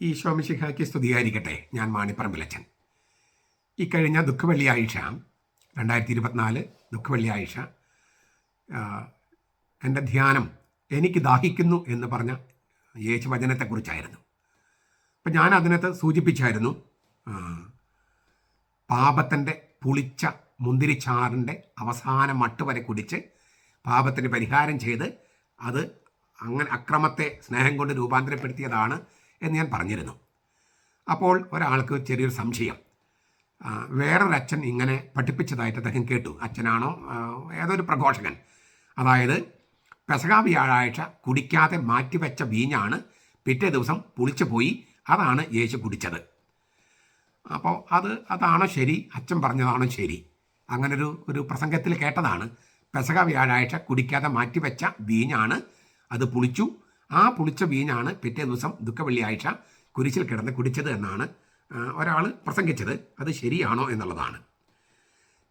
ഈ ശോമിശിഹാക്കി സ്തുതിയായിരിക്കട്ടെ. ഞാൻ മാണിപ്പറമ്പിലച്ചൻ. ഇക്കഴിഞ്ഞ ദുഃഖവെള്ളിയാഴ്ച രണ്ടായിരത്തി ഇരുപത്തിനാല് ദുഃഖവെള്ളിയാഴ്ച എന്റെ ധ്യാനം എനിക്ക് ദാഹിക്കുന്നു എന്ന് പറഞ്ഞ യേശു വചനത്തെക്കുറിച്ചായിരുന്നു അപ്പം ഞാൻ അതിനകത്ത് സൂചിപ്പിച്ചായിരുന്നു പാപത്തിന്റെ പുളിച്ച മുന്തിരിച്ചാറിന്റെ അവസാന മട്ട് വരെ കുടിച്ച് പാപത്തിന് പരിഹാരം ചെയ്ത് അത് അങ്ങനെ അക്രമത്തെ സ്നേഹം കൊണ്ട് രൂപാന്തരപ്പെടുത്തിയതാണ് എന്ന് ഞാൻ പറഞ്ഞിരുന്നു. അപ്പോൾ ഒരാൾക്ക് ചെറിയൊരു സംശയം. വേറൊരച്ഛൻ ഇങ്ങനെ പഠിപ്പിച്ചതായിട്ട് അദ്ദേഹം കേട്ടു. അച്ഛനാണോ ഏതൊരു പ്രഘോഷകൻ? അതായത് പെസക വ്യാഴാഴ്ച കുടിക്കാതെ മാറ്റിവെച്ച വീഞ്ഞാണ് പിറ്റേ ദിവസം പുളിച്ചു പോയി അതാണ് യേശു കുടിച്ചത്. അപ്പോൾ അത് അതാണോ ശരി? അച്ഛൻ പറഞ്ഞതാണോ ശരി? അങ്ങനൊരു ഒരു പ്രസംഗത്തിൽ കേട്ടതാണ്. പെസക വ്യാഴാഴ്ച കുടിക്കാതെ മാറ്റിവെച്ച വീഞ്ഞാണ് അത് പുളിച്ചു ആ പുളിച്ച വീഞ്ഞാണ് പിറ്റേ ദിവസം ദുഃഖവെള്ളിയാഴ്ച കുരിശിൽ കിടന്ന് കുടിച്ചത് എന്നാണ് ഒരാൾ പ്രസംഗിച്ചത്. അത് ശരിയാണോ എന്നുള്ളതാണ്.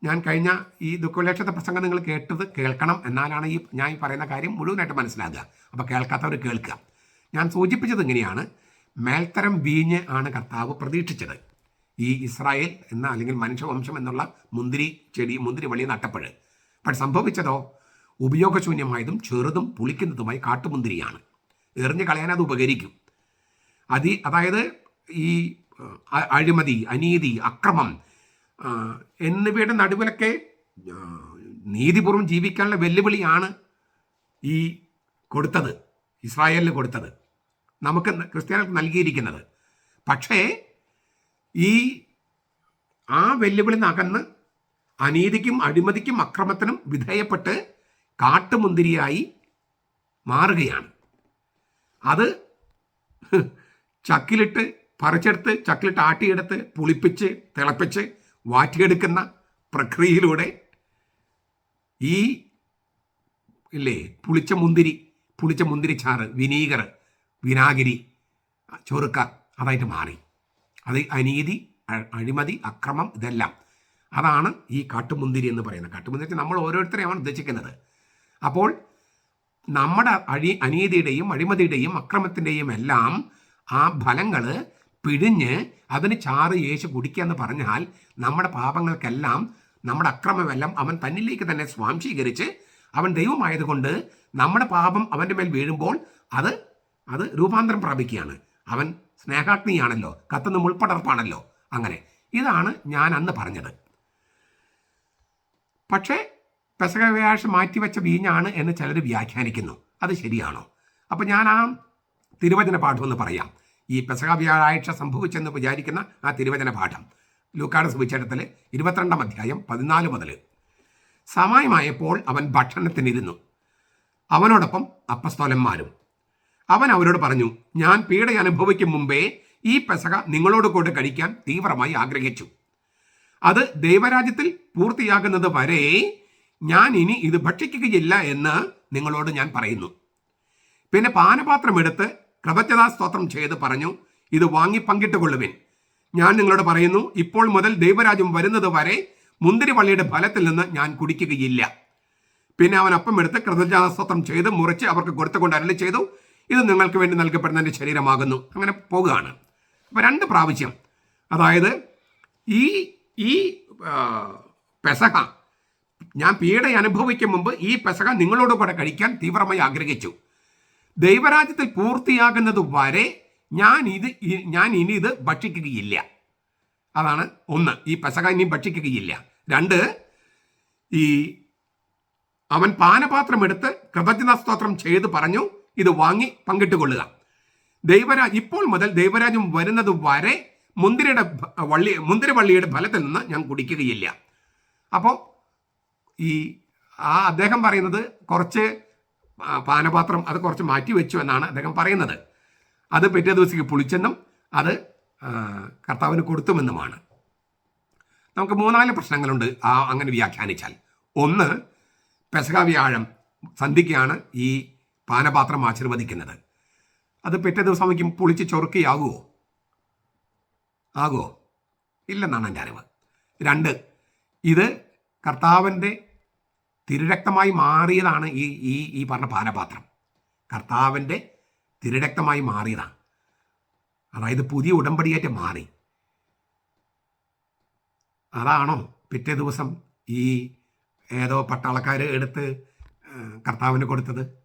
ഞാൻ കഴിഞ്ഞ ഈ ദുഃഖവെള്ളിയാഴ്ചത്തെ പ്രസംഗം നിങ്ങൾ കേട്ടത് കേൾക്കണം എന്നാലാണ് ഈ ഞാൻ ഈ പറയുന്ന കാര്യം മുഴുവനായിട്ട് മനസ്സിലാക്കുക. അപ്പോൾ കേൾക്കാത്തവർ കേൾക്കുക. ഞാൻ സൂചിപ്പിച്ചത് ഇങ്ങനെയാണ്. മേൽത്തരം വീഞ്ഞ് ആണ് കർത്താവ് പ്രതീക്ഷിച്ചത്. ഈ ഇസ്രായേൽ എന്ന അല്ലെങ്കിൽ മനുഷ്യവംശം എന്നുള്ള മുന്തിരി ചെടി മുന്തിരി വള്ളി നട്ടപ്പഴ്. പക്ഷെ സംഭവിച്ചതോ? ഉപയോഗശൂന്യമായതും ചെറുതും പുളിക്കുന്നതുമായി കാട്ടുമുന്തിരിയാണ്. എറിഞ്ഞ് കളയാൻ അത് ഉപകരിക്കും. അതി അതായത് ഈ അഴിമതി അനീതി അക്രമം എന്നിവയുടെ നടുവിലൊക്കെ നീതിപൂർവം ജീവിക്കാനുള്ള വെല്ലുവിളിയാണ് ഈ കൊടുത്തത് ഇസ്രായേലിന് കൊടുത്തത്. നമുക്ക് ക്രിസ്ത്യാനികൾക്ക് നൽകിയിരിക്കുന്നത്. പക്ഷേ ഈ ആ വെല്ലുവിളി നകന്ന് അനീതിക്കും അഴിമതിക്കും അക്രമത്തിനും വിധേയപ്പെട്ട് കാട്ടുമുന്തിരിയായി മാറുകയാണ്. അത് ചക്കിലിട്ട് പറിച്ചെടുത്ത് ചക്കിലിട്ട് ആട്ടിയെടുത്ത് പുളിപ്പിച്ച് തിളപ്പിച്ച് വാറ്റിയെടുക്കുന്ന പ്രക്രിയയിലൂടെ ഈ ഇല്ലേ പുളിച്ച മുന്തിരി പുളിച്ച മുന്തിരിച്ചാറ് വിനീഗർ വിനാഗിരി ചൊറുക്ക അതായിട്ട് മാറി. അത് അനീതി അഴിമതി അക്രമം ഇതെല്ലാം. അതാണ് ഈ കാട്ടുമുന്തിരി എന്ന് പറയുന്നത്. കാട്ടുമുന്തിരി നമ്മൾ ഓരോരുത്തരെയാണ് ഉദ്ദേശിക്കുന്നത്. അപ്പോൾ നമ്മുടെ അഴി അനീതിയുടെയും അഴിമതിയുടെയും അക്രമത്തിന്റെയും എല്ലാം ആ ഫലങ്ങൾ പിഴിഞ്ഞ് അതിന് ചാറ് യേശു കുടിക്കുക എന്ന് പറഞ്ഞാൽ നമ്മുടെ പാപങ്ങൾക്കെല്ലാം നമ്മുടെ അക്രമമെല്ലാം അവൻ തന്നിലേക്ക് തന്നെ സ്വാംശീകരിച്ച് അവൻ ദൈവമായതുകൊണ്ട് നമ്മുടെ പാപം അവന്റെ മേൽ വീഴുമ്പോൾ അത് അത് രൂപാന്തരം പ്രാപിക്കുകയാണ്. അവൻ സ്നേഹാഗ്നിയാണല്ലോ കത്തുന്ന മുൾപ്പടർപ്പാണല്ലോ. അങ്ങനെ ഇതാണ് ഞാൻ അന്ന് പറഞ്ഞത്. പക്ഷേ പെസക വ്യാഴാഴ്ച മാറ്റിവെച്ച വീഞ്ഞാണ് എന്ന് ചിലർ വ്യാഖ്യാനിക്കുന്നു. അത് ശരിയാണോ? അപ്പം ഞാൻ ആ തിരുവചന പാഠം എന്ന് പറയാം. ഈ പെസക വ്യാഴാഴ്ച സംഭവിച്ചെന്ന് വിചാരിക്കുന്ന ആ തിരുവചന പാഠം. ലൂക്കാട് സുവിശേഷത്തിൽ ഇരുപത്തിരണ്ടാം അധ്യായം പതിനാല് മുതൽ സമയമായപ്പോൾ അവൻ ഭക്ഷണത്തിനിരുന്നു. അവനോടൊപ്പം അപ്പസ്തോലന്മാരും. അവൻ അവരോട് പറഞ്ഞു ഞാൻ പീഡ അനുഭവിക്കും മുമ്പേ ഈ പെസക നിങ്ങളോട് കൂടെ കഴിക്കാൻ തീവ്രമായി ആഗ്രഹിച്ചു. അത് ദൈവരാജ്യത്തിൽ പൂർത്തിയാകുന്നത് വരെ ഞാൻ ഇനി ഇത് ഭക്ഷിക്കുകയില്ല എന്ന് നിങ്ങളോട് ഞാൻ പറയുന്നു. പിന്നെ പാനപാത്രം എടുത്ത് കൃതജ്ഞതാ സ്തോത്രം ചെയ്ത് പറഞ്ഞു ഇത് വാങ്ങി പങ്കിട്ട് കൊള്ളുവിൻ ഞാൻ നിങ്ങളോട് പറയുന്നു ഇപ്പോൾ മുതൽ ദൈവരാജ്യം വരുന്നത് വരെ മുന്തിരിവള്ളിയുടെ ഫലത്തിൽ നിന്ന് ഞാൻ കുടിക്കുകയില്ല. പിന്നെ അവൻ അപ്പം എടുത്ത് കൃതജ്ഞതാസ്തോത്രം ചെയ്ത് മുറിച്ച് അവർക്ക് കൊടുത്തുകൊണ്ട് അരളി ചെയ്തു. ഇത് നിങ്ങൾക്ക് വേണ്ടി നൽകപ്പെടുന്ന എന്റെ ശരീരമാകുന്നു. അങ്ങനെ പോകുകയാണ്. അപ്പോൾ രണ്ട് പ്രാവശ്യം. അതായത് ഈ ഈ പെസഹ ഞാൻ പീഡ അനുഭവിക്കും മുമ്പ് ഈ പെസക നിങ്ങളോട് കൂടെ കഴിക്കാൻ തീവ്രമായി ആഗ്രഹിച്ചു. ദൈവരാജ്യത്തിൽ പൂർത്തിയാകുന്നത് വരെ ഞാൻ ഇത് ഞാൻ ഇനി ഇത് ഭക്ഷിക്കുകയില്ല. അതാണ് ഒന്ന് ഈ പെസക ഇനി ഭക്ഷിക്കുകയില്ല. രണ്ട് ഈ അവൻ പാനപാത്രം എടുത്ത് കൃതജ്ഞതാസ്തോത്രം ചെയ്ത് പറഞ്ഞു ഇത് വാങ്ങി പങ്കിട്ടുകൊള്ളുക. ദൈവരാജ് ഇപ്പോൾ മുതൽ ദൈവരാജ്യം വരുന്നത് വരെ മുന്തിരിയുടെ വള്ളി മുന്തിരി വള്ളിയുടെ ഫലത്തിൽ നിന്ന് ഞാൻ കുടിക്കുകയില്ല. അപ്പോൾ ഈ ആ അദ്ദേഹം പറയുന്നത് കുറച്ച് പാനപാത്രം അത് കുറച്ച് മാറ്റി വെച്ചു എന്നാണ് അദ്ദേഹം പറയുന്നത്. അത് പിറ്റേ ദിവസത്തേക്ക് പുളിച്ചെന്നും അത് കർത്താവിന് കൊടുത്തുമെന്നുമാണ്. നമുക്ക് മൂന്നാൽ പ്രശ്നങ്ങളുണ്ട് ആ അങ്ങനെ വ്യാഖ്യാനിച്ചാൽ. ഒന്ന് പെസക വ്യാഴം സന്ധിക്കാണ് ഈ പാനപാത്രം ആശീർവദിക്കുന്നത്. അത് പിറ്റേ ദിവസം വയ്ക്കും പുളിച്ച് ചൊറുക്കിയാകുമോ ആകുമോ ഇല്ലെന്നാണ് എന്റെ അറിവ്. രണ്ട് ഇത് കർത്താവിന്റെ തിരുരക്തമായി മാറിയതാണ് ഈ ഈ ഈ പറഞ്ഞ പാനപാത്രം. കർത്താവിന്റെ തിരുരക്തമായി മാറിയതാണ്. അതായത് പുതിയ ഉടമ്പടിയായിട്ട് മാറി. അതാണോ പിറ്റേ ദിവസം ഈ ഏതോ പട്ടാളക്കാർ എടുത്ത് കർത്താവിന് കൊടുത്തത്?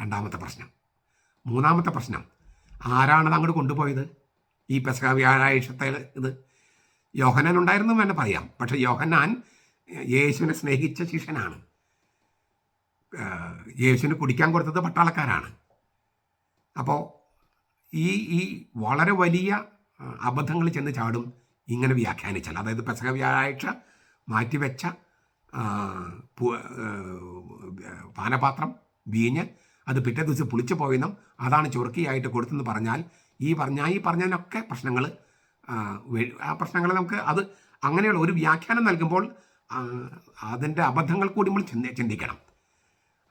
രണ്ടാമത്തെ പ്രശ്നം. മൂന്നാമത്തെ പ്രശ്നം. ആരാണത് അങ്ങോട്ട് കൊണ്ടുപോയത്? ഈ പെസക വ്യാഴാഴ്ചത്തെ ഇത്. യോഹനാൻ ഉണ്ടായിരുന്നു എന്ന് പറയാം. പക്ഷെ യോഹന്നാൻ യേശുവിനെ സ്നേഹിച്ച ശിഷ്യനാണ്. യേശുവിന് കുടിക്കാൻ കൊടുത്തത് പട്ടാളക്കാരാണ്. അപ്പോൾ ഈ ഈ വളരെ വലിയ അബദ്ധങ്ങൾ ചെന്ന് ചാടും ഇങ്ങനെ വ്യാഖ്യാനിച്ചാൽ. അതായത് പെസക വ്യാഴാഴ്ച മാറ്റിവെച്ച പാനപാത്രം വീഞ്ഞ് അത് പിറ്റേ ദിവസം പുളിച്ചു പോയെന്നും അതാണ് ചൊറുക്കിയായിട്ട് കൊടുത്തെന്ന് പറഞ്ഞാൽ ഈ പറഞ്ഞ ഈ പറഞ്ഞതിനൊക്കെ പ്രശ്നങ്ങൾ ആ പ്രശ്നങ്ങൾ നമുക്ക് അത് അങ്ങനെയുള്ള ഒരു വ്യാഖ്യാനം നൽകുമ്പോൾ അതിന്റെ അബദ്ധങ്ങൾ കൂടി നമ്മൾ ചിന്തി ചിന്തിക്കണം.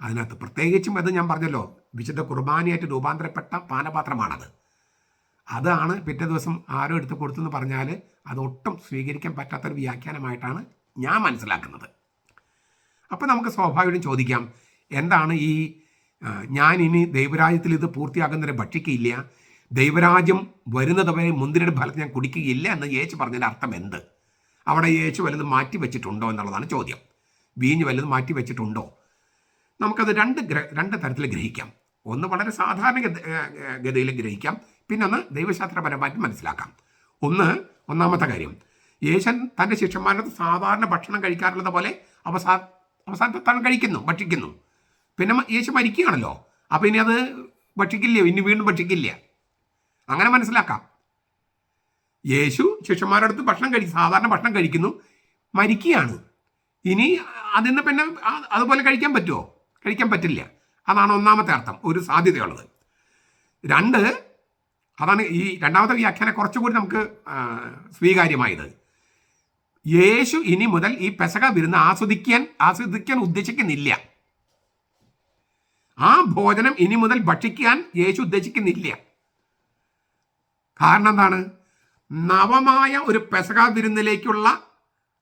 അതിനകത്ത് പ്രത്യേകിച്ചും അത് ഞാൻ പറഞ്ഞല്ലോ വിശുദ്ധ കുർബാനയായിട്ട് രൂപാന്തരപ്പെട്ട പാനപാത്രമാണത്. അതാണ് പിറ്റേ ദിവസം ആരോ എടുത്ത് കൊടുത്തെന്ന് പറഞ്ഞാൽ അത് ഒട്ടും സ്വീകരിക്കാൻ പറ്റാത്തൊരു വ്യാഖ്യാനമായിട്ടാണ് ഞാൻ മനസ്സിലാക്കുന്നത്. അപ്പോൾ നമുക്ക് സ്വാഭാവികം ചോദിക്കാം എന്താണ് ഈ ഞാൻ ഇനി ദൈവരാജ്യത്തിൽ ഇത് പൂർത്തിയാകുന്നവരെ ഭക്ഷിക്കുകയില്ല ദൈവരാജ്യം വരുന്നതുവരെ മുന്തിരിയുടെ ഫലം ഞാൻ കുടിക്കുകയില്ല എന്ന് യേശു പറഞ്ഞതിന്റെ അർത്ഥം എന്ത്? അവിടെ യേശു വല്ലതും മാറ്റി വെച്ചിട്ടുണ്ടോ എന്നുള്ളതാണ് ചോദ്യം. വീഞ്ഞ് വല്ലതും മാറ്റി വെച്ചിട്ടുണ്ടോ? നമുക്കത് രണ്ട് രണ്ട് തരത്തിൽ ഗ്രഹിക്കാം. ഒന്ന് വളരെ സാധാരണ ഗതിയിൽ ഗ്രഹിക്കാം. പിന്നെ ഒന്ന് ദൈവശാസ്ത്രപരമായിട്ട് മനസ്സിലാക്കാം. ഒന്ന് ഒന്നാമത്തെ കാര്യം. യേശൻ തന്റെ ശിഷ്യന്മാരുടെ സാധാരണ ഭക്ഷണം കഴിക്കാറുള്ളത് പോലെ അവസാ അവസാനത്തെ താൻ കഴിക്കുന്നു ഭക്ഷിക്കുന്നു. പിന്നെ യേശു മരിക്കുകയാണല്ലോ. അപ്പോൾ ഇനി അത് ഭക്ഷിക്കില്ല ഇനി വീണ്ടും ഭക്ഷിക്കില്ല. അങ്ങനെ മനസ്സിലാക്കാം. യേശു ശിഷ്യന്മാരുടെ അടുത്ത് ഭക്ഷണം കഴി സാധാരണ ഭക്ഷണം കഴിക്കുന്നു മരിക്കുകയാണ്. ഇനി അതിൽ നിന്ന് പിന്നെ അതുപോലെ കഴിക്കാൻ പറ്റുമോ കഴിക്കാൻ പറ്റില്ല. അതാണ് ഒന്നാമത്തെ അർത്ഥം ഒരു സാധ്യതയുള്ളത്. രണ്ട് അതാണ് ഈ രണ്ടാമത്തെ വ്യാഖ്യാനം കുറച്ചുകൂടി നമുക്ക് സ്വീകാര്യമായത്. യേശു ഇനി മുതൽ ഈ പെസക വിരുന്ന് ആസ്വദിക്കാൻ ആസ്വദിക്കാൻ ഉദ്ദേശിക്കുന്നില്ല. ആ ഭോജനം ഇനി മുതൽ ഭക്ഷിക്കാൻ യേശു ഉദ്ദേശിക്കുന്നില്ല. കാരണം എന്താണ്? നവമായ ഒരു പെസക വിരുന്നിലേക്കുള്ള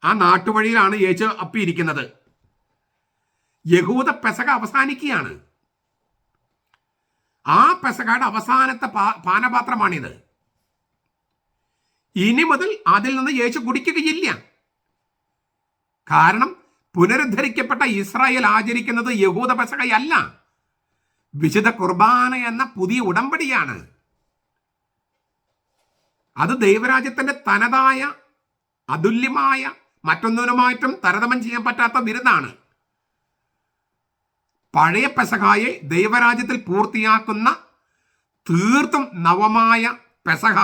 ആ നാട്ടുവഴിയിലാണ് യേശു അപ്പിയിരിക്കുന്നത്. യഹൂദ പെസക അവസാനിക്കുകയാണ്. ആ പെസകയുടെ അവസാനത്തെ പാനപാത്രമാണിത്. ഇനി മുതൽ അതിൽ നിന്ന് യേശു കുടിക്കുകയില്ല. കാരണം പുനരുദ്ധരിക്കപ്പെട്ട ഇസ്രായേൽ ആചരിക്കുന്നത് യഹൂദ പെസകയല്ല. വിശുദ്ധ കുർബാന എന്ന പുതിയ ഉടമ്പടിയാണ്. അത് ദൈവരാജ്യത്തിന്റെ തനതായ അതുല്യമായ മറ്റൊന്നിനുമായിട്ടും താരതമ്യം ചെയ്യാൻ പറ്റാത്ത വിരുന്നാണ്. പഴയ പെസഹായെ ദൈവരാജ്യത്തിൽ പൂർത്തിയാക്കുന്ന തീർത്തും നവമായ പെസഹ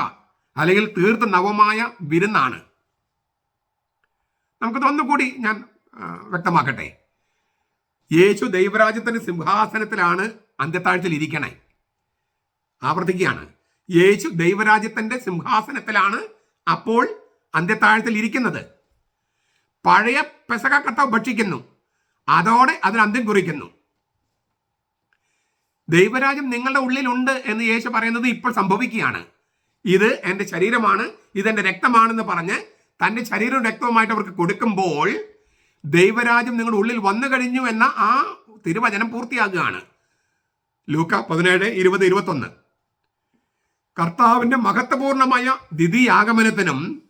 അല്ലെങ്കിൽ തീർത്തും നവമായ വിരുന്നാണ്. നമുക്കത് ഒന്നുകൂടി ഞാൻ വ്യക്തമാക്കട്ടെ. യേശു ദൈവരാജ്യത്തിന്റെ സിംഹാസനത്തിലാണ് അന്ത്യത്താഴ്ചയിൽ ഇരിക്കണേ. ആവർത്തിക്കുകയാണ്. യേശു ദൈവരാജ്യത്തിന്റെ സിംഹാസനത്തിലാണ് അപ്പോൾ അന്ത്യത്താഴത്തിൽ ഇരിക്കുന്നത്. പഴയ പെസക കട്ട ഭക്ഷിക്കുന്നു. അതോടെ അതിന് അന്ത്യം കുറിക്കുന്നു. ദൈവരാജ്യം നിങ്ങളുടെ ഉള്ളിലുണ്ട് എന്ന് യേശു പറയുന്നത് ഇപ്പോൾ സംഭവിക്കുകയാണ്. ഇത് എന്റെ ശരീരമാണ് ഇതെന്റെ രക്തമാണെന്ന് പറഞ്ഞ് തന്റെ ശരീരവും രക്തവുമായിട്ട് അവർക്ക് കൊടുക്കുമ്പോൾ ദൈവരാജ്യം നിങ്ങളുടെ ഉള്ളിൽ വന്നു കഴിഞ്ഞു എന്ന ആ തിരുവചനം പൂർത്തിയാകുകയാണ്. ലൂക്ക പതിനേഴ് ഇരുപത് ഇരുപത്തൊന്ന്. കർത്താവിന്റെ മഹത്വപൂർണമായ ദിതിയാഗമനത്തിനും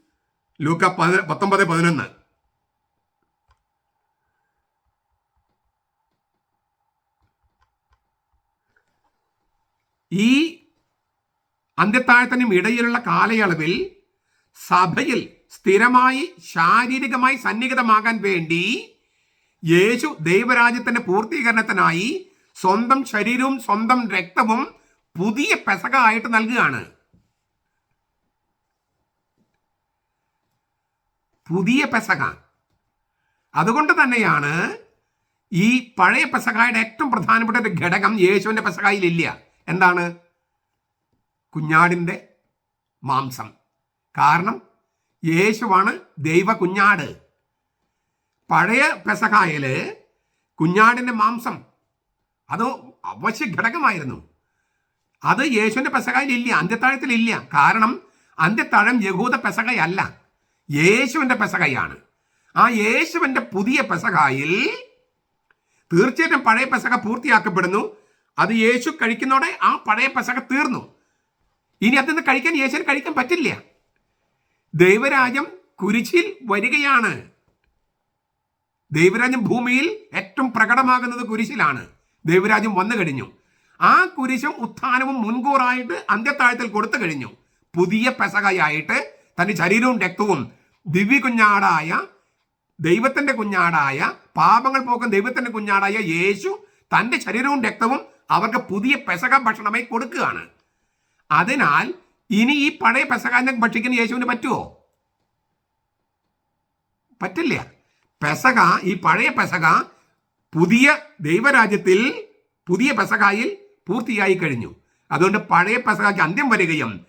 ലൂക്ക പതി- പത്തൊമ്പത് പതിനൊന്ന്. ഈ അന്ത്യത്താഴത്തിനും ഇടയിലുള്ള കാലയളവിൽ സഭയിൽ സ്ഥിരമായി ശാരീരികമായി സന്നിഹിതമാകാൻ വേണ്ടി യേശു ദൈവരാജ്യത്തിന്റെ പൂർത്തീകരണത്തിനായി സ്വന്തം ശരീരവും സ്വന്തം രക്തവും പുതിയ പെസക ആയിട്ട് നൽകുകയാണ്. പുതിയ പെസക. അതുകൊണ്ട് തന്നെയാണ് ഈ പഴയ പെസകായുടെ ഏറ്റവും പ്രധാനപ്പെട്ട ഒരു ഘടകം യേശുവിന്റെ പെസകായിലില്ല. എന്താണ്? കുഞ്ഞാടിന്റെ മാംസം. കാരണം യേശുവാണ് ദൈവ കുഞ്ഞാട്. പഴയ പെസകായൽ കുഞ്ഞാടിന്റെ മാംസം. അത് അവശ്യ ഘടകമായിരുന്നു. അത് യേശുവിന്റെ പെസകായിലില്ല അന്ത്യത്താഴത്തിലില്ല. കാരണം അന്ത്യത്താഴം യഹൂദ പെസകയല്ല. യേശുവിന്റെ പെസകയാണ്. ആ യേശുവിന്റെ പുതിയ പെസകായിൽ തീർച്ചയായിട്ടും പഴയ പെസക പൂർത്തിയാക്കപ്പെടുന്നു. അത് യേശു കഴിക്കുന്നതോടെ ആ പഴയ പെസക തീർന്നു. ഇനി അതിൽ നിന്ന് കഴിക്കാൻ യേശുവിന് കഴിക്കാൻ പറ്റില്ല. ദൈവരാജ്യം കുരിശിൽ വരികയാണ്. ദൈവരാജ്യം ഭൂമിയിൽ ഏറ്റവും പ്രകടമാകുന്നത് കുരിശിലാണ്. ദൈവരാജ്യം വന്നു കഴിഞ്ഞു. ആ കുരിശും ഉത്ഥാനവും മുൻകൂറായിട്ട് അന്ത്യത്താഴത്തിൽ കൊടുത്തു കഴിഞ്ഞു. പുതിയ പെസകയായിട്ട് തന്റെ ശരീരവും രക്തവും ദിവ്യ കുഞ്ഞാടായ ദൈവത്തിന്റെ കുഞ്ഞാടായ പാപങ്ങൾ പോക്കും ദൈവത്തിന്റെ കുഞ്ഞാടായ യേശു തന്റെ ശരീരവും രക്തവും അവർക്ക് പുതിയ പെസക ഭക്ഷണമായി കൊടുക്കുകയാണ്. അതിനാൽ ഇനി ഈ പഴയ പെസകാനെ ഭക്ഷിക്കുന്ന യേശുവിന് പറ്റുമോ പറ്റില്ല. പെസക ഈ പഴയ പെസക പുതിയ ദൈവരാജ്യത്തിൽ പുതിയ പെസകായിൽ പൂർത്തിയായി കഴിഞ്ഞു. അതുകൊണ്ട് പഴയ പസകാക്ക് അന്ത്യം വരികയും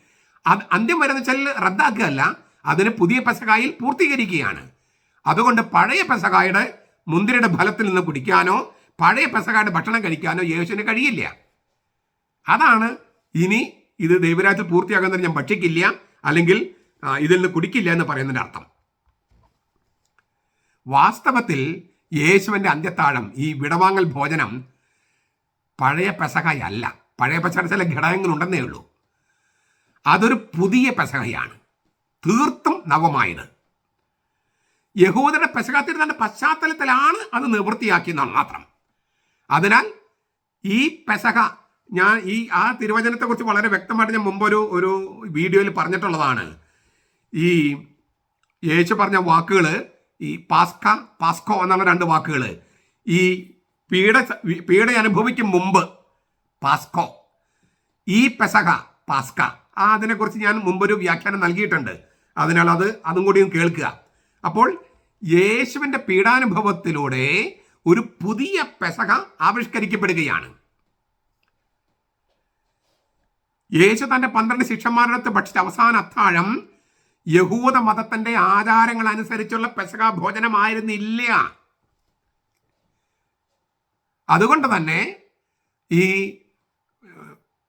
അത് അന്ത്യം വരുന്ന വെച്ചാൽ റദ്ദാക്കുകയല്ല അതിന് പുതിയ പസകായിൽ പൂർത്തീകരിക്കുകയാണ്. അതുകൊണ്ട് പഴയ പസകായുടെ മുന്തിരിയുടെ ഫലത്തിൽ നിന്ന് കുടിക്കാനോ പഴയ പസകായുടെ ഭക്ഷണം കഴിക്കാനോ യേശുവിന് കഴിയില്ല. അതാണ് ഇനി ഇത് ദൈവരാജ്യത്തിൽ പൂർത്തിയാകുന്നത് ഞാൻ ഭക്ഷിക്കില്ല അല്ലെങ്കിൽ ഇതിൽ നിന്ന് കുടിക്കില്ല എന്ന് പറയുന്നതിന്റെ അർത്ഥം. വാസ്തവത്തിൽ യേശുവിന്റെ അന്ത്യത്താഴം ഈ വിടവാങ്ങൽ ഭോജനം പഴയ പെസഹയല്ല. പഴയ പെസഹ ചില ഘടകങ്ങളുണ്ടെന്നേ ഉള്ളൂ. അതൊരു പുതിയ പെസഹയാണ്. തീർത്തും നവമായത്. യഹൂദരുടെ തന്നെ പശ്ചാത്തലത്തിലാണ് അത് നിവൃത്തിയാക്കിയെന്നാണ് മാത്രം. അതിനാൽ ഈ പെസഹ ഞാൻ ഈ ആ തിരുവചനത്തെക്കുറിച്ച് വളരെ വ്യക്തമായിട്ട് ഞാൻ മുമ്പൊരു ഒരു വീഡിയോയിൽ പറഞ്ഞിട്ടുള്ളതാണ്. ഈ യേശു പറഞ്ഞ വാക്കുകൾ ഈ പാസ്ക പാസ്കോ എന്നുള്ള രണ്ട് വാക്കുകൾ ഈ പീഡ പീഡ അനുഭവിക്കും മുമ്പ് പാസ്കോ. ഈ പെസക പാസ്ക ആ അതിനെക്കുറിച്ച് ഞാൻ മുമ്പൊരു വ്യാഖ്യാനം നൽകിയിട്ടുണ്ട്. അതിനാൽ അത് അതും കൂടി കേൾക്കുക. അപ്പോൾ യേശുവിന്റെ പീഡാനുഭവത്തിലൂടെ ഒരു പുതിയ പെസക ആവിഷ്കരിക്കപ്പെടുകയാണ്. യേശു തന്റെ പന്ത്രണ്ട് ശിഷ്യന്മാരുടെ ഭക്ഷിച്ച അവസാന അത്താഴം യഹൂദ മതത്തിന്റെ ആചാരങ്ങൾ അനുസരിച്ചുള്ള പെസക ഭോജനമായിരുന്നില്ല. അതുകൊണ്ട് തന്നെ ഈ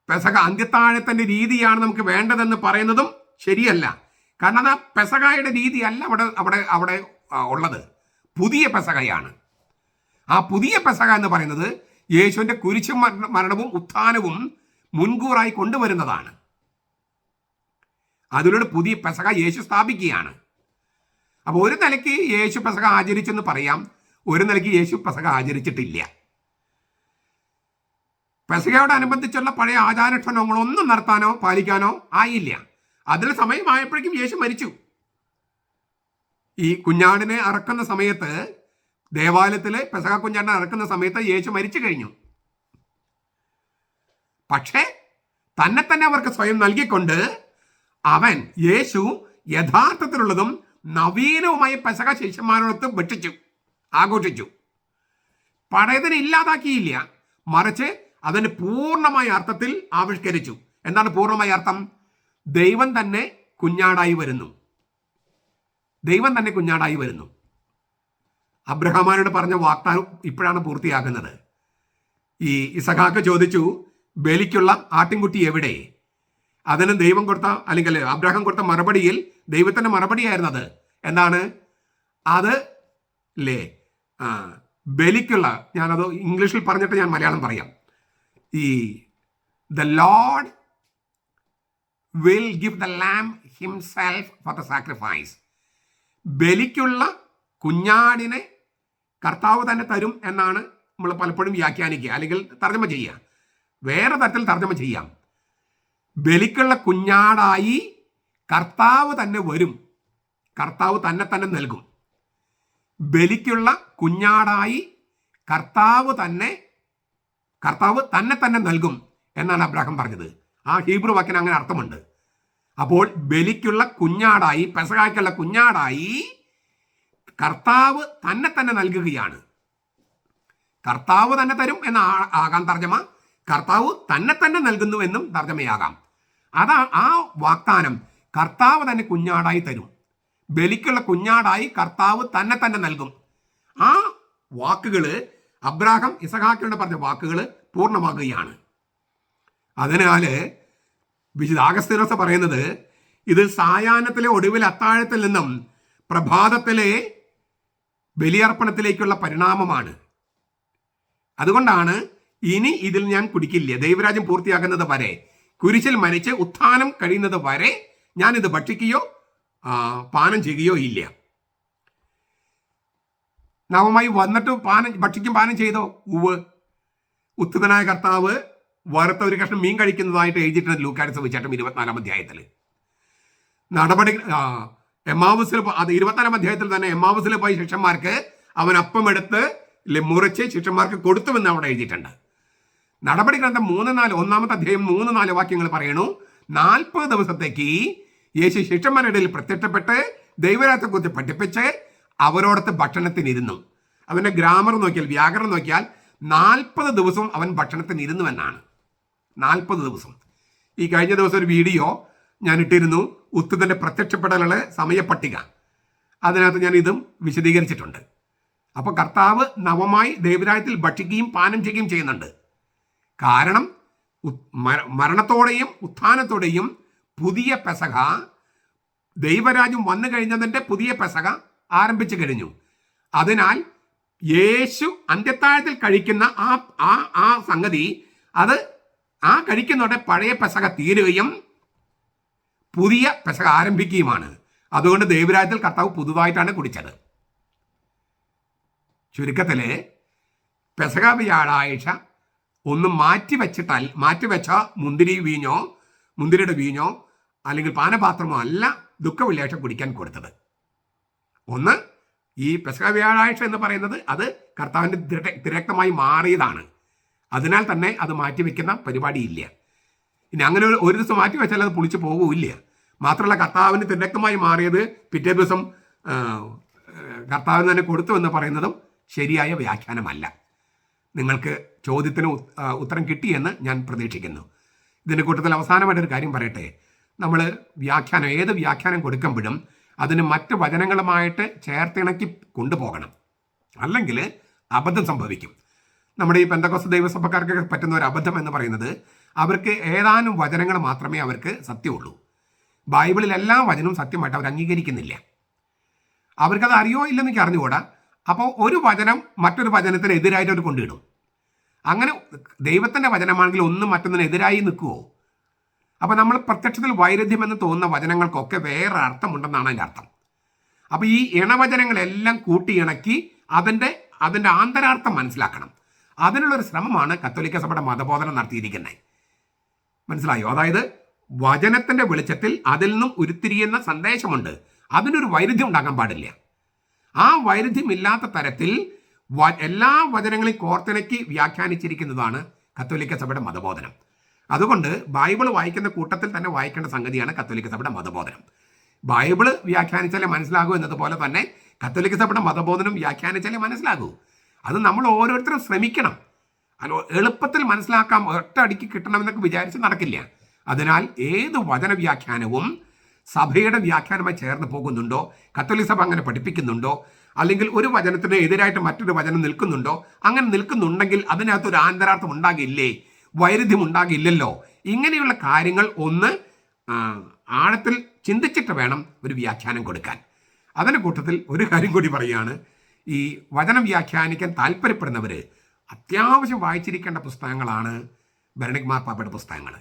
പെസക അന്ത്യത്താഴത്തിന്റെ രീതിയാണ് നമുക്ക് വേണ്ടതെന്ന് പറയുന്നതും ശരിയല്ല. കാരണം അത് പെസകായുടെ രീതിയല്ല അവിടെ അവിടെ അവിടെ ഉള്ളത്. പുതിയ പെസകയാണ്. ആ പുതിയ പെസക എന്ന് പറയുന്നത് യേശുവിന്റെ കുരിശു മരണ- മരണവും ഉത്ഥാനവും മുൻകൂറായി കൊണ്ടുവരുന്നതാണ്. അതിലൂടെ പുതിയ പെസക യേശു സ്ഥാപിക്കുകയാണ്. അപ്പോൾ ഒരു നിലയ്ക്ക് യേശു പെസക ആചരിച്ചെന്ന് പറയാം ഒരു നിലയ്ക്ക് യേശു പെസക ആചരിച്ചിട്ടില്ല. പെസകയോടനുബന്ധിച്ചുള്ള പഴയ ആചാരക്ഷണങ്ങളൊന്നും നടത്താനോ പാലിക്കാനോ ആയില്ല. അതിൽ സമയമായപ്പോഴേക്കും യേശു മരിച്ചു. ഈ കുഞ്ഞാടിനെ അറക്കുന്ന സമയത്ത് ദേവാലയത്തിലെ പെസക കുഞ്ഞാടിനെ അറക്കുന്ന സമയത്ത് യേശു മരിച്ചു കഴിഞ്ഞു. പക്ഷേ തന്നെ തന്നെ അവർക്ക് സ്വയം നൽകിക്കൊണ്ട് അവൻ യേശു യഥാർത്ഥത്തിലുള്ളതും നവീനവുമായ പെസക ശിഷ്യന്മാരോടൊത്ത് ഭക്ഷിച്ചു ആഘോഷിച്ചു. പഴയതിനെ ഇല്ലാതാക്കിയില്ല. മറിച്ച് അതിന് പൂർണമായ അർത്ഥത്തിൽ ആവിഷ്കരിച്ചു. എന്താണ് പൂർണമായ അർത്ഥം? ദൈവം തന്നെ കുഞ്ഞാടായി വരുന്നു. ദൈവം തന്നെ കുഞ്ഞാടായി വരുന്നു. അബ്രഹാമാനോട് പറഞ്ഞ വാഗ്ദാനം ഇപ്പോഴാണ് പൂർത്തിയാകുന്നത്. ഈ ഇസഖാക്ക് ചോദിച്ചു ബലിക്കുള്ള ആട്ടിൻകുട്ടി എവിടെ? അതിന് ദൈവം കൊടുത്ത അല്ലെങ്കിൽ അബ്രഹാം കൊടുത്ത മറുപടിയിൽ ദൈവത്തിന്റെ മറുപടിയായിരുന്നത് എന്താണ്? അത് ലേ ബലിക്കുള്ള ഞാനത് ഇംഗ്ലീഷിൽ പറഞ്ഞിട്ട് ഞാൻ മലയാളം പറയാം. ഈ the lord will give the lamb himself for the sacrifice ബലിക്കുള്ള കുഞ്ഞാടിനെ കർത്താവ് തന്നെ തരും എന്നാണ് നമ്മൾ പലപ്പോഴും വ്യാഖ്യാനിക്കുക. അല്ലെങ്കിൽ തർജമ ചെയ്യുക. വേറെ തരത്തിൽ തർജമ ചെയ്യാം. ബലിക്കുള്ള കുഞ്ഞാടായി കർത്താവ് തന്നെ വരും. കർത്താവ് തന്നെ തന്നെ നൽകും. ബലിക്കുള്ള കുഞ്ഞാടായി കർത്താവ് തന്നെ കർത്താവ് തന്നെ തന്നെ നൽകും എന്നാണ് അബ്രാഹം പറഞ്ഞത്. ആ ഹീബ്രു വാക്കിന് അങ്ങനെ അർത്ഥമുണ്ട്. അപ്പോൾ ബലിക്കുള്ള കുഞ്ഞാടായി പെസകായ്ക്കുള്ള കുഞ്ഞാടായി കർത്താവ് തന്നെ തന്നെ നൽകുകയാണ്. കർത്താവ് തന്നെ തരും എന്ന ആകാം തർജമ. കർത്താവ് തന്നെ തന്നെ നൽകുന്നു എന്നും തർജമയാകാം. അതാ ആ വാഗ്ദാനം കർത്താവ് തന്നെ കുഞ്ഞാടായി തരും. ബലിക്കുള്ള കുഞ്ഞാടായി കർത്താവ് തന്നെ തന്നെ നൽകും. ആ വാക്കുകൾ അബ്രാഹം ഇസഹാക്കിനോട് പറഞ്ഞ വാക്കുകൾ പൂർണമാകുകയാണ്. അതിനാൽ വിശുദ്ധ ആഗസ്തീനോസ പറയുന്നത് ഇത് സായാഹ്നത്തിലെ ഒടുവിൽ അത്താഴത്തിൽ നിന്നും പ്രഭാതത്തിലെ ബലിയർപ്പണത്തിലേക്കുള്ള പരിണാമമാണ്. അതുകൊണ്ടാണ് ഇനി ഇതിൽ ഞാൻ കുടിക്കില്ല. ദൈവരാജ്യം പൂർത്തിയാക്കുന്നത് വരെ കുരിശിൽ മരിച്ച് ഉത്ഥാനം കഴിയുന്നത് വരെ ഞാനിത് ഭക്ഷിക്കുകയോ പാനം ചെയ്യുകയോ ഇല്ല. നവമായി വന്നിട്ട് പാനം ഭക്ഷിക്കും പാനം ചെയ്തോ? ഉവ് ഉത്തുതനായ കർത്താവ് വറുത്ത ഒരു കഷ്ണം മീൻ കഴിക്കുന്നതായിട്ട് എഴുതിയിട്ടുണ്ട് ലൂക്കാരി സവിച്ചാട്ടം ഇരുപത്തിനാലാം അധ്യായത്തിൽ. നടപടി എമാവസിൽ അത് ഇരുപത്തിനാലാം അധ്യായത്തിൽ തന്നെ എമാവസിൽ പോയി ശിഷ്യന്മാർക്ക് അവൻ അപ്പം എടുത്ത് മുറിച്ച് ശിഷ്യന്മാർക്ക് കൊടുത്തുവെന്ന് അവിടെ എഴുതിയിട്ടുണ്ട്. നടപടി ഗ്രന്ഥം മൂന്ന് നാല് ഒന്നാമത്തെ അധ്യായം മൂന്ന് നാല് വാക്യങ്ങൾ പറയണു. നാൽപ്പത് ദിവസത്തേക്ക് യേശു ശിഷ്യന്മാരുടെ ഇടയിൽ പ്രത്യക്ഷപ്പെട്ട് ദൈവരാത്തെക്കുറിച്ച് പഠിപ്പിച്ച് അവരോടത്ത് ഭക്ഷണത്തിനിരുന്നു. അവന്റെ ഗ്രാമർ നോക്കിയാൽ വ്യാകരണം നോക്കിയാൽ നാൽപ്പത് ദിവസം അവൻ ഭക്ഷണത്തിനിരുന്നു എന്നാണ് നാൽപ്പത് ദിവസം. ഈ കഴിഞ്ഞ ദിവസം ഒരു വീഡിയോ ഞാൻ ഇട്ടിരുന്നു ഉത്തുതന്റെ പ്രത്യക്ഷപ്പെടാനുള്ള സമയപ്പട്ടിക. അതിനകത്ത് ഞാൻ ഇതും വിശദീകരിച്ചിട്ടുണ്ട്. അപ്പോൾ കർത്താവ് നവമായി ദൈവരായത്തിൽ ഭക്ഷിക്കുകയും പാനം ചെയ്യുകയും ചെയ്യുന്നുണ്ട്. കാരണം മരണത്തോടെയും ഉത്ഥാനത്തോടെയും പുതിയ പെസക ദൈവരാജ്യം വന്നു കഴിഞ്ഞതിന്റെ പുതിയ പെസക ആരംഭിച്ചു കഴിഞ്ഞു. അതിനാൽ യേശു അന്ത്യത്താഴത്തിൽ കഴിക്കുന്ന ആ ആ ആ സംഗതി അത് ആ കഴിക്കുന്നതോടെ പഴയ പെസക തീരുകയും പുതിയ പെസക ആരംഭിക്കുകയുമാണ്. അതുകൊണ്ട് ദൈവരാജ്യത്തിൽ കർത്താവ് പുതുതായിട്ടാണ് കുടിച്ചത്. ചുരുക്കത്തിൽ പെസക വ്യാഴാഴ്ച ഒന്ന് മാറ്റി വെച്ചിട്ടാൽ മാറ്റി വെച്ച മുന്തിരി വീഞ്ഞോ മുന്തിരിയുടെ വീഞ്ഞോ അല്ലെങ്കിൽ പാനപാത്രമോ അല്ല ദുഃഖ വെള്ളിയാഴ്ച കുടിക്കാൻ കൊടുത്തത്. ഒന്ന് ഈ പെസക വ്യാഴാഴ്ച എന്ന് പറയുന്നത് അത് കർത്താവിന്റെ തിരക്തമായി മാറിയതാണ്. അതിനാൽ തന്നെ അത് മാറ്റിവെക്കുന്ന പരിപാടിയില്ല. ഇനി അങ്ങനെ ഒരു- ദിവസം മാറ്റി വെച്ചാൽ അത് പുളിച്ച് പോകില്ല മാത്രമല്ല കർത്താവിന് തിരക്തമായി മാറിയത് പിറ്റേ ദിവസം കർത്താവിന് തന്നെ കൊടുത്തു എന്ന് പറയുന്നതും ശരിയായ വ്യാഖ്യാനമല്ല. നിങ്ങൾക്ക് ചോദ്യത്തിന് ഉത്തരം കിട്ടിയെന്ന് ഞാൻ പ്രതീക്ഷിക്കുന്നു. ഇതിന്റെ കൂട്ടത്തിൽ അവസാനമായിട്ടൊരു കാര്യം പറയട്ടെ. നമ്മൾ വ്യാഖ്യാനം ഏത് വ്യാഖ്യാനം കൊടുക്കുമ്പോഴും അതിന് മറ്റ് വചനങ്ങളുമായിട്ട് ചേർത്തിണക്കി കൊണ്ടുപോകണം. അല്ലെങ്കിൽ അബദ്ധം സംഭവിക്കും. നമ്മുടെ ഈ പെന്തകോസ് ദൈവസഭക്കാർക്കൊക്കെ പറ്റുന്ന ഒരു അബദ്ധം എന്ന് പറയുന്നത് അവർക്ക് ഏതാനും വചനങ്ങൾ മാത്രമേ അവർക്ക് സത്യമുള്ളൂ. ബൈബിളിൽ എല്ലാ വചനവും സത്യമായിട്ട് അവർ അംഗീകരിക്കുന്നില്ല. അവർക്കത് അറിയോ ഇല്ലെന്ന് എനിക്ക് അറിഞ്ഞുകൂടാ. അപ്പോൾ ഒരു വചനം മറ്റൊരു വചനത്തിന് എതിരായിട്ട് അവർ കൊണ്ടിടും അങ്ങനെ ദൈവത്തിന്റെ വചനമാണെങ്കിൽ ഒന്നും മറ്റൊന്നിനെതിരായി നിൽക്കുമോ അപ്പോൾ നമ്മൾ പ്രത്യക്ഷത്തിൽ വൈരുദ്ധ്യമെന്ന് തോന്നുന്ന വചനങ്ങൾക്കൊക്കെ വേറെ അർത്ഥമുണ്ടെന്നാണ് അതിന്റെ അർത്ഥം. അപ്പോൾ ഈ ഇണവചനങ്ങളെല്ലാം കൂട്ടിയിണക്കി അതിന്റെ അതിന്റെ ആന്തരാർത്ഥം മനസ്സിലാക്കണം. അതിനുള്ളൊരു ശ്രമമാണ് കത്തോലിക്ക സഭയുടെ മതബോധനം നടത്തിയിരിക്കുന്നത്. മനസ്സിലായോ? അതായത് വചനത്തിന്റെ വെളിച്ചത്തിൽ അതിൽ നിന്നും ഉരുത്തിരിയുന്ന സന്ദേശമുണ്ട്. അതിനൊരു വൈരുദ്ധ്യം ഉണ്ടാക്കാൻ പാടില്ല. ആ വൈരുദ്ധ്യമില്ലാത്ത തരത്തിൽ എല്ലാ വചനങ്ങളെയും കോർത്തിണക്കി വ്യാഖ്യാനിച്ചിരിക്കുന്നതാണ് കത്തോലിക്ക സഭയുടെ മതബോധനം. അതുകൊണ്ട് ബൈബിൾ വായിക്കുന്ന കൂട്ടത്തിൽ തന്നെ വായിക്കേണ്ട സംഗതിയാണ് കത്തോലിക്ക സഭയുടെ മതബോധനം. ബൈബിൾ വ്യാഖ്യാനിച്ചാലേ മനസ്സിലാകൂ എന്നതുപോലെ തന്നെ കത്തോലിക്ക സഭയുടെ മതബോധനം വ്യാഖ്യാനിച്ചാലേ മനസ്സിലാകൂ. അത് നമ്മൾ ഓരോരുത്തരും ശ്രമിക്കണം. അല്ല എളുപ്പത്തിൽ മനസ്സിലാക്കാം ഒറ്റ അടിക്ക് കിട്ടണമെന്നൊക്കെ വിചാരിച്ച് നടക്കില്ല. അതിനാൽ ഏത് വചന വ്യാഖ്യാനവും സഭയുടെ വ്യാഖ്യാനമായി ചേർന്ന് പോകുന്നുണ്ടോ കത്തോലിക് സഭ അങ്ങനെ പഠിപ്പിക്കുന്നുണ്ടോ അല്ലെങ്കിൽ ഒരു വചനത്തിന് എതിരായിട്ട് മറ്റൊരു വചനം നിൽക്കുന്നുണ്ടോ അങ്ങനെ നിൽക്കുന്നുണ്ടെങ്കിൽ അതിനകത്ത് ഒരു ആന്തരാർത്ഥം ഉണ്ടാകില്ലേ? വൈരുദ്ധ്യം ഉണ്ടാകില്ലല്ലോ ഇങ്ങനെയുള്ള കാര്യങ്ങൾ ഒന്ന് ആഴത്തിൽ ചിന്തിച്ചിട്ട് വേണം ഒരു വ്യാഖ്യാനം കൊടുക്കാൻ. അതിന്റെ കൂട്ടത്തിൽ ഒരു കാര്യം കൂടി പറയുകയാണ് ഈ വചനം വ്യാഖ്യാനിക്കാൻ താല്പര്യപ്പെടുന്നവർ അത്യാവശ്യം വായിച്ചിരിക്കേണ്ട പുസ്തകങ്ങളാണ് ബെർണിക് പാപ്പയുടെ പുസ്തകങ്ങൾ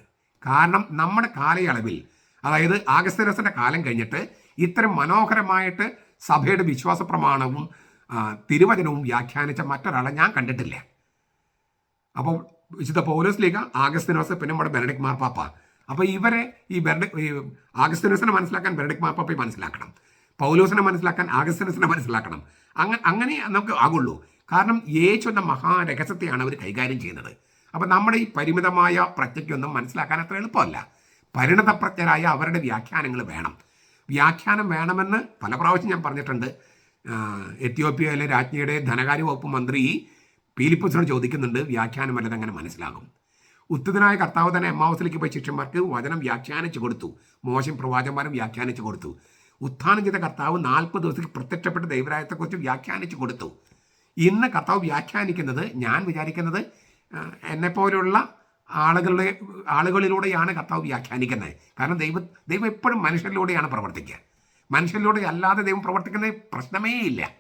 കാരണം നമ്മുടെ കാലയളവിൽ അതായത് ആഗസ്തരസിന്റെ കാലം കഴിഞ്ഞിട്ട് ഇത്തരം മനോഹരമായിട്ട് സഭയുടെ വിശ്വാസ പ്രമാണവും തിരുവചനവും വ്യാഖ്യാനിച്ച മറ്റൊരാളെ ഞാൻ കണ്ടിട്ടില്ല. അപ്പോൾ വിശുദ്ധ പൗലോസ് ലീഗ ആഗസ്തിനോസ് പിന്നെ നമ്മുടെ ബെനഡിക് മാർപ്പാപ്പ. അപ്പോൾ ഇവരെ ഈ ബെനഡിക് ഈ ആഗസ്തിനോസിനെ മനസ്സിലാക്കാൻ ബെനഡിക് മാർപ്പാപ്പയെ മനസ്സിലാക്കണം. പൗലോസിനെ മനസ്സിലാക്കാൻ ആഗസ്തിനോസിനെ മനസ്സിലാക്കണം. അങ്ങനെ അങ്ങനെ നമുക്ക് ആകുള്ളൂ. കാരണം യേശു എന്ന മഹാരഹസ്യത്തെയാണ് അവർ കൈകാര്യം ചെയ്യുന്നത്. അപ്പോൾ നമ്മുടെ ഈ പരിമിതമായ പ്രജ്ഞയ്ക്കൊന്നും മനസ്സിലാക്കാൻ അത്ര എളുപ്പമല്ല. പരിണതപ്രജ്ഞരായ അവരുടെ വ്യാഖ്യാനങ്ങൾ വേണം. വ്യാഖ്യാനം വേണമെന്ന് പല പ്രാവശ്യം ഞാൻ പറഞ്ഞിട്ടുണ്ട്. എത്യോപ്യയിലെ രാജ്ഞിയുടെ ധനകാര്യ വകുപ്പ് മന്ത്രി പീലിപ്പസിനോട് ചോദിക്കുന്നുണ്ട് വ്യാഖ്യാനം വല്ലത് അങ്ങനെ മനസ്സിലാകും? ഉത്തതനായ കർത്താവ് തന്നെ എമ്മാവസിലേക്ക് പോയി ശിഷ്യന്മാർക്ക് വചനം വ്യാഖ്യാനിച്ചു കൊടുത്തു. മോശം പ്രവാചന്മാരും വ്യാഖ്യാനിച്ചു കൊടുത്തു. ഉത്ഥാനം ചെയ്ത കർത്താവ് നാൽപ്പത് ദിവസത്തേക്ക് പ്രത്യക്ഷപ്പെട്ട ദൈവരായത്തെക്കുറിച്ച് വ്യാഖ്യാനിച്ചു കൊടുത്തു. ഇന്ന് കർത്താവ് വ്യാഖ്യാനിക്കുന്നത് ഞാൻ വിചാരിക്കുന്നത് എന്നെപ്പോലുള്ള ആളുകളുടെ ആളുകളിലൂടെയാണ് കർത്താവ് വ്യാഖ്യാനിക്കുന്നത്. കാരണം ദൈവം ദൈവം എപ്പോഴും മനുഷ്യരിലൂടെയാണ് പ്രവർത്തിക്കുക. മനുഷ്യരിലൂടെ അല്ലാതെ ദൈവം പ്രവർത്തിക്കുന്ന പ്രശ്നമേ ഇല്ല.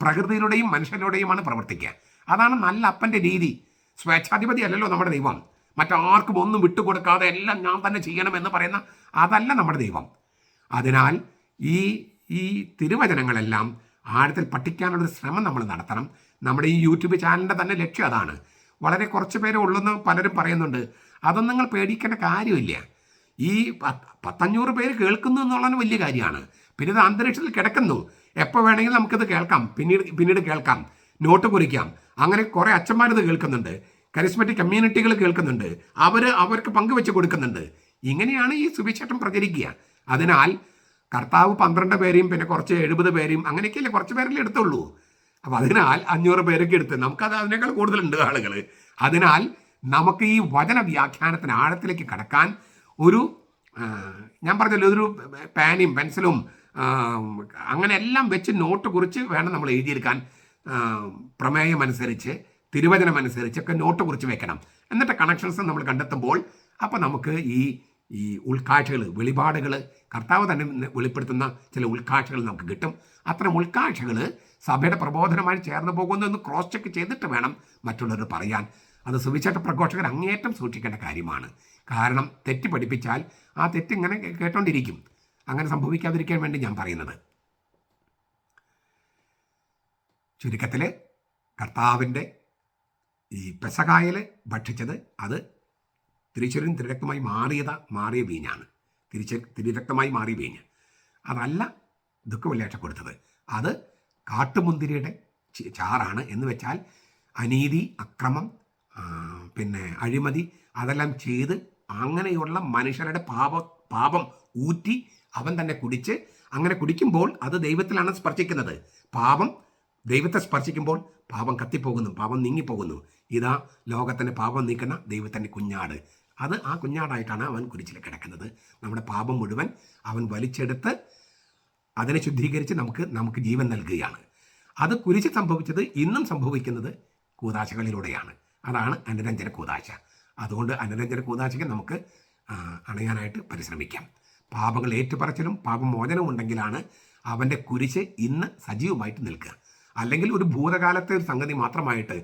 പ്രകൃതിയിലൂടെയും മനുഷ്യരിലൂടെയുമാണ് പ്രവർത്തിക്കുക. അതാണ് നല്ല അപ്പന്റെ രീതി. സ്വേച്ഛാധിപതി അല്ലല്ലോ നമ്മുടെ ദൈവം. മറ്റാർക്കും ഒന്നും വിട്ടുകൊടുക്കാതെ എല്ലാം ഞാൻ തന്നെ ചെയ്യണമെന്ന് പറയുന്ന അതല്ല നമ്മുടെ ദൈവം. അതിനാൽ ഈ ഈ തിരുവചനങ്ങളെല്ലാം ആഴത്തിൽ പഠിക്കാനുള്ളൊരു ശ്രമം നമ്മൾ നടത്തണം. നമ്മുടെ ഈ യൂട്യൂബ് ചാനലിന്റെ തന്നെ ലക്ഷ്യം അതാണ്. വളരെ കുറച്ച് പേരെ ഉള്ളെന്ന് പലരും പറയുന്നുണ്ട്. അതൊന്നും നിങ്ങൾ പേടിക്കേണ്ട കാര്യമില്ല. ഈ പത്ത് പത്തഞ്ഞൂറ് പേര് കേൾക്കുന്നു എന്നുള്ളത് വലിയ കാര്യമാണ്. പിന്നെ ഇത് അന്തരീക്ഷത്തിൽ കിടക്കുന്നു. എപ്പോൾ വേണമെങ്കിലും നമുക്കിത് കേൾക്കാം. പിന്നീട് പിന്നീട് കേൾക്കാം. നോട്ട് കുറിക്കാം. അങ്ങനെ കുറേ അച്ഛന്മാരത് കേൾക്കുന്നുണ്ട്. കരിസ്മറ്റിക് കമ്മ്യൂണിറ്റികൾ കേൾക്കുന്നുണ്ട്. അവർ അവർക്ക് പങ്കുവെച്ച് കൊടുക്കുന്നുണ്ട്. ഇങ്ങനെയാണ് ഈ സുവിശേഷം പ്രചരിക്കുക. അതിനാൽ കർത്താവ് പന്ത്രണ്ട് പേരെയും പിന്നെ കുറച്ച് എഴുപത് പേരെയും അങ്ങനെയൊക്കെയല്ലേ കുറച്ച് പേരല്ലേ എടുത്തുള്ളൂ. അപ്പം അതിനാൽ അഞ്ഞൂറ് പേരൊക്കെ എടുത്ത് നമുക്കത് അതിനേക്കാൾ കൂടുതലുണ്ട് ആളുകൾ അതിനാൽ നമുക്ക് ഈ വചന വ്യാഖ്യാനത്തിന് ആഴത്തിലേക്ക് കടക്കാൻ ഒരു ഞാൻ പറഞ്ഞല്ലോ ഒരു പാനും പെൻസിലും അങ്ങനെ എല്ലാം വെച്ച് നോട്ട് കുറിച്ച് വേണം നമ്മൾ എഴുതിയെടുക്കാൻ. പ്രമേയം അനുസരിച്ച് തിരുവചനം അനുസരിച്ചൊക്കെ നോട്ട് കുറിച്ച് വെക്കണം. എന്നിട്ട് കണക്ഷൻസ് നമ്മൾ കണ്ടെത്തുമ്പോൾ അപ്പോൾ നമുക്ക് ഈ ഈ ഉൾക്കാഴ്ചകൾ വെളിപാടുകൾ കർത്താവ് തന്നെ വെളിപ്പെടുത്തുന്ന ചില ഉൾക്കാഴ്ചകൾ നമുക്ക് കിട്ടും. അത്തരം ഉൾക്കാഴ്ചകൾ സഭയുടെ പ്രബോധനമായി ചേർന്ന് പോകുന്നു എന്ന് ക്രോസ് ചെക്ക് ചെയ്തിട്ട് വേണം മറ്റുള്ളവർ പറയാൻ. അത് സുവിശേഷ പ്രഘോഷകർ അങ്ങേയറ്റം സൂക്ഷിക്കേണ്ട കാര്യമാണ്. കാരണം തെറ്റ് പഠിപ്പിച്ചാൽ ആ തെറ്റ് ഇങ്ങനെ കേട്ടോണ്ടിരിക്കും. അങ്ങനെ സംഭവിക്കാതിരിക്കാൻ വേണ്ടി ഞാൻ പറയുന്നത്. ചുരുക്കത്തിൽ കർത്താവിന്റെ ഈ പെസകായൽ ഭക്ഷിച്ചത് അത് തിരിച്ചൊരു തിരക്തമായി മാറിയത മാറിയ വീഞ്ഞാണ്. തിരിച്ച തിരിരക്തമായി മാറിയ വീഞ്ഞ്. അതല്ല ദുഃഖ വെള്ളിയാഴ്ച കൊടുത്തത്. അത് കാട്ടുമുന്തിരിയുടെ ചാറാണ് എന്ന് വെച്ചാൽ അനീതി അക്രമം പിന്നെ അഴിമതി അതെല്ലാം ചെയ്ത് അങ്ങനെയുള്ള മനുഷ്യരുടെ പാപ പാപം ഊറ്റി അവൻ തന്നെ കുടിച്ച് അങ്ങനെ കുടിക്കുമ്പോൾ അത് ദൈവത്തിലാണ് സ്പർശിക്കുന്നത്. പാപം ദൈവത്തെ സ്പർശിക്കുമ്പോൾ പാപം കത്തിപ്പോകുന്നു പാപം നീങ്ങിപ്പോകുന്നു. ഇതാ ലോകത്തിന്റെ പാപം നീക്കുന്ന ദൈവത്തിന്റെ കുഞ്ഞാട്. അത് ആ കുഞ്ഞാടായിട്ടാണ് അവൻ കുരിച്ചിൽ കിടക്കുന്നത്. നമ്മുടെ പാപം മുഴുവൻ അവൻ വലിച്ചെടുത്ത് അതിനെ ശുദ്ധീകരിച്ച് നമുക്ക് നമുക്ക് ജീവൻ നൽകുകയാണ്. അത് കുരിശിൽ സംഭവിച്ചത് ഇന്നും സംഭവിക്കുന്നത് കൂതാശകളിലൂടെയാണ്. അതാണ് അനുരഞ്ജന കൂതാശ. അതുകൊണ്ട് അനുരഞ്ജന കൂതാശയ്ക്ക് നമുക്ക് അണയാനായിട്ട് പരിശ്രമിക്കാം. പാപങ്ങൾ ഏറ്റുപറച്ചിലും പാപമോചനവും ഉണ്ടെങ്കിലാണ് അവന്റെ കുരിശ് ഇന്ന് സജീവമായിട്ട് നിൽക്കുക. അല്ലെങ്കിൽ ഒരു ഭൂതകാലത്തെ ഒരു സംഗതി മാത്രമായിട്ട്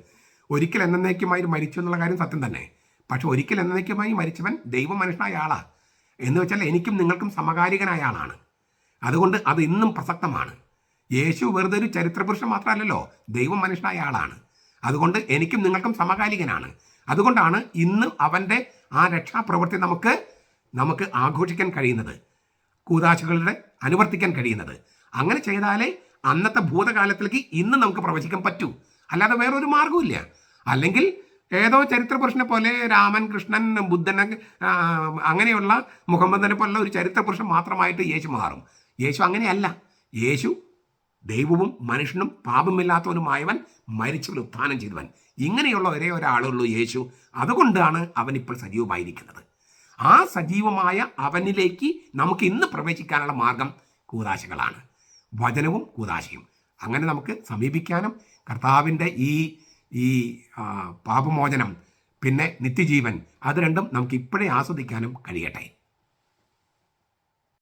ഒരിക്കൽ എന്നേക്കുമായി മരിച്ചു എന്നുള്ള കാര്യം സത്യം തന്നെ. പക്ഷെ ഒരിക്കൽ എന്നേക്കുമായി മരിച്ചവൻ ദൈവ മനുഷ്യനായ ആളാണ് എന്ന് വെച്ചാൽ എനിക്കും നിങ്ങൾക്കും സമകാലികനായ ആളാണ്. അതുകൊണ്ട് അത് ഇന്നും പ്രസക്തമാണ്. യേശു വെറുതെ ഒരു ചരിത്രപുരുഷൻ മാത്രമല്ലല്ലോ ദൈവം മനുഷ്യനായ ആളാണ്. അതുകൊണ്ട് എനിക്കും നിങ്ങൾക്കും സമകാലികനാണ്. അതുകൊണ്ടാണ് ഇന്ന് അവന്റെ ആ രക്ഷാപ്രവൃത്തി നമുക്ക് നമുക്ക് ആഘോഷിക്കാൻ കഴിയുന്നത്. കൂതാശകളുടെ അനുവർത്തിക്കാൻ കഴിയുന്നത്. അങ്ങനെ ചെയ്താലേ അന്നത്തെ ഭൂതകാലത്തിലേക്ക് ഇന്ന് നമുക്ക് പ്രവചിക്കാൻ പറ്റൂ. അല്ലാതെ വേറൊരു മാർഗവുമില്ല അല്ലെങ്കിൽ ഏതോ ചരിത്ര പുരുഷനെ പോലെ രാമൻ കൃഷ്ണൻ ബുദ്ധൻ അങ്ങനെയുള്ള മുഹമ്മദിനെ പോലെ ഒരു ചരിത്ര പുരുഷൻ മാത്രമായിട്ട് യേശു മാറും. യേശു അങ്ങനെയല്ല. യേശു ദൈവവും മനുഷ്യനും പാപമില്ലാത്തവനുമായവൻ മരിച്ചവൻ ഉത്ഥാനം ചെയ്തവൻ. ഇങ്ങനെയുള്ള ഒരേ ഒരാളുള്ളൂ യേശു. അതുകൊണ്ടാണ് അവൻ ഇപ്പോൾ സജീവമായിരിക്കുന്നത്. ആ സജീവമായ അവനിലേക്ക് നമുക്ക് ഇന്ന് പ്രവേശിക്കാനുള്ള മാർഗം കൂതാശകളാണ് വചനവും കൂതാശയും. അങ്ങനെ നമുക്ക് സമീപിക്കാനും കർത്താവിന്റെ ഈ ഈ പാപമോചനം പിന്നെ നിത്യജീവൻ അത് രണ്ടും നമുക്ക് ഇപ്പോഴേ ആസ്വദിക്കാനും കഴിയട്ടെ.